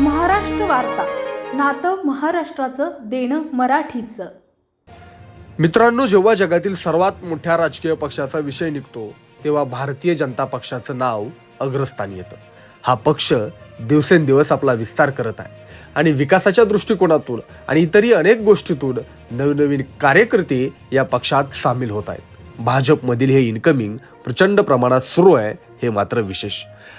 महाराष्ट्र वार्ता. नातं महाराष्ट्राचं देणं मराठीचं. मित्रांनो जेव्हा जगातील सर्वात मोठ्या राजकीय पक्षाचा विषय निघतो तेव्हा भारतीय जनता पक्षाचं नाव अग्रस्थानी येतं. हा पक्ष दिवसेंदिवस आपला विस्तार करत आहे. आणि विकासाच्या दृष्टिकोनातून आणि इतरही अनेक गोष्टीतून नवनवीन कार्यकर्ते या पक्षात सामील होत आहेत. भाजपमधील हे इन्कमिंग प्रचंड प्रमाणात सुरू आहे हे मात्र विशेष.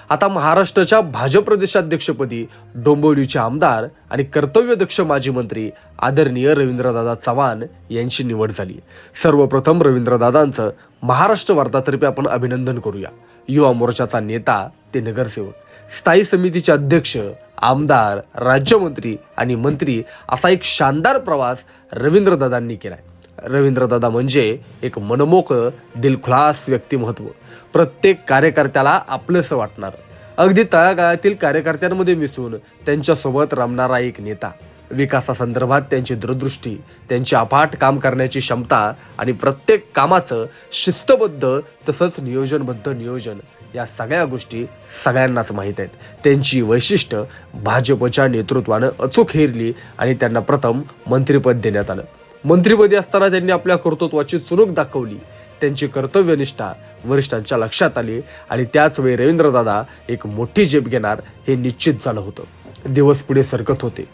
आता महाराष्ट्राच्या भाजप प्रदेशाध्यक्षपदी डोंबिवलीचे आमदार आणि कर्तव्यदक्ष माजी मंत्री आदरणीय रवींद्रदादा चव्हाण यांची निवड झाली. सर्वप्रथम रवींद्रदादांचं महाराष्ट्र वार्तातर्फे आपण अभिनंदन करूया. युवा मोर्चाचा नेता ते नगरसेवक स्थायी समितीचे अध्यक्ष आमदार राज्यमंत्री आणि मंत्री असा एक शानदार प्रवास रवींद्रदादांनी केला आहे रवींद्रदादा म्हणजे एक मनमोक दिलखुलास व्यक्तिमत्व. प्रत्येक कार्यकर्त्याला आपलंसं वाटणार. अगदी तळागाळातील कार्यकर्त्यांमध्ये मिसळून त्यांच्यासोबत रमणारा एक नेता. विकासासंदर्भात त्यांची दूरदृष्टी त्यांची अफाट काम करण्याची क्षमता आणि प्रत्येक कामाचं शिस्तबद्ध तसंच नियोजनबद्ध नियोजन या सगळ्या गोष्टी सगळ्यांनाच माहीत आहेत. त्यांची वैशिष्ट्य भाजपच्या नेतृत्वानं अचूक हेरली आणि त्यांना प्रथम मंत्रिपद देण्यात आलं. मंत्रीपदी असताना त्यांनी आपल्या कर्तृत्वाची चुणूक दाखवली. त्यांची कर्तव्यनिष्ठा वरिष्ठांच्या लक्षात आली आणि त्याचवेळी रवींद्रदादा एक मोठी झेप घेणार हे निश्चित झालं होतं. दिवस पुढे सरकत होते.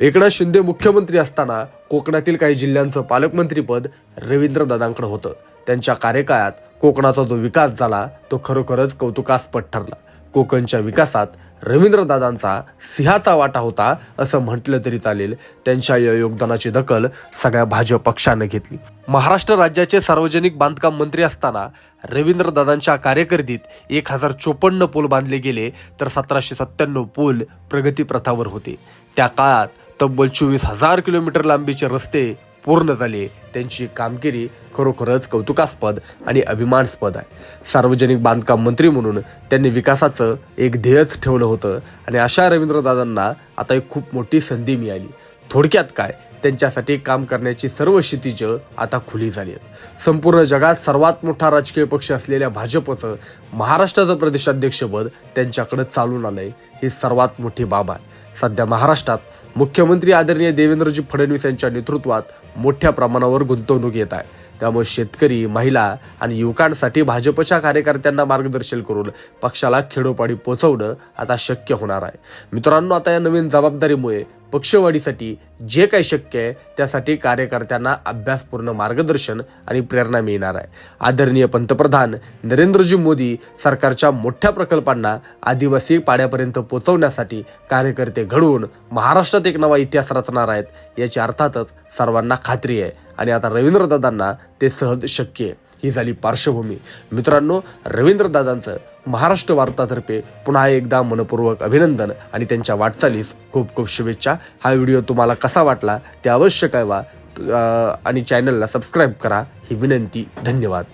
एकनाथ शिंदे मुख्यमंत्री असताना कोकणातील काही जिल्ह्यांचं पालकमंत्रीपद रवींद्रदादांकडे होतं. त्यांच्या कार्यकाळात कोकणाचा जो विकास झाला तो खरोखरच कौतुकास्पद ठरला. कोकणच्या विकासात रवींद्रदादांचा सिंहाचा वाटा होता असं म्हटलं तरी चालेल. त्यांच्या या योगदानाची दखल सगळ्या भाजप पक्षानं घेतली. महाराष्ट्र राज्याचे सार्वजनिक बांधकाम मंत्री असताना रवींद्रदादांच्या कार्यकर्दीत एक हजार चोपन्न पूल बांधले गेले तर सतराशे सत्त्याण्णव पूल प्रगती प्रथावर होते. त्या काळात तब्बल चोवीस हजार किलोमीटर लांबीचे रस्ते पूर्ण झाली. त्यांची कामगिरी खरोखरच कौतुकास्पद आणि अभिमानास्पद आहे. सार्वजनिक बांधकाम मंत्री म्हणून त्यांनी विकासाचं एक ध्येयच ठेवलं होतं आणि अशा रवींद्रदादांना आता एक खूप मोठी संधी मिळाली. थोडक्यात काय? त्यांच्यासाठी काम करण्याची सर्व क्षितिज आता खुली झाली आहेत. संपूर्ण जगात सर्वात मोठा राजकीय पक्ष असलेल्या भाजपचं महाराष्ट्राचं प्रदेशाध्यक्षपद त्यांच्याकडे चालून आलंय. ही सर्वात मोठी बाब आहे. सध्या महाराष्ट्रात मुख्यमंत्री आदरणीय देवेंद्रजी फडणवीस यांच्या नेतृत्वात मोठ्या प्रमाणावर गुंतवणूक येत आहे. त्यामुळे शेतकरी महिला आणि युवकांसाठी भाजपच्या कार्यकर्त्यांना मार्गदर्शन करून पक्षाला खेडोपाडी पोहोचवणं आता शक्य होणार आहे. मित्रांनो आता या नवीन जबाबदारीमुळे पक्षवाढीसाठी जे काही शक्य आहे त्यासाठी कार्यकर्त्यांना अभ्यासपूर्ण मार्गदर्शन आणि प्रेरणा मिळणार आहे. आदरणीय पंतप्रधान नरेंद्रजी मोदी सरकारच्या मोठ्या प्रकल्पांना आदिवासी पाड्यापर्यंत पोहोचवण्यासाठी कार्यकर्ते घडवून महाराष्ट्रात एक नवा इतिहास रचणार आहेत याची अर्थातच सर्वांना खात्री आहे. आणि आता रवींद्रदादांना ते सहज शक्य आहे. ही झाली पार्श्वभूमी. मित्रांनो रवींद्रदादांचं महाराष्ट्र वार्तातर्फे पुन्हा एकदा मनपूर्वक अभिनंदन आणि त्यांच्या वाटचालीस खूप खूप शुभेच्छा. हा व्हिडिओ तुम्हाला कसा वाटला ते अवश्य कळवा. आणि चॅनलला सबस्क्राईब करा. ही विनंती धन्यवाद.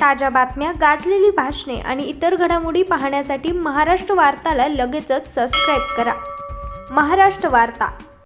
ताज्या बातम्या गाजलेली भाषणे आणि इतर घडामोडी पाहण्यासाठी महाराष्ट्र वार्ताला लगेचच सबस्क्राईब करा. महाराष्ट्र वार्ता.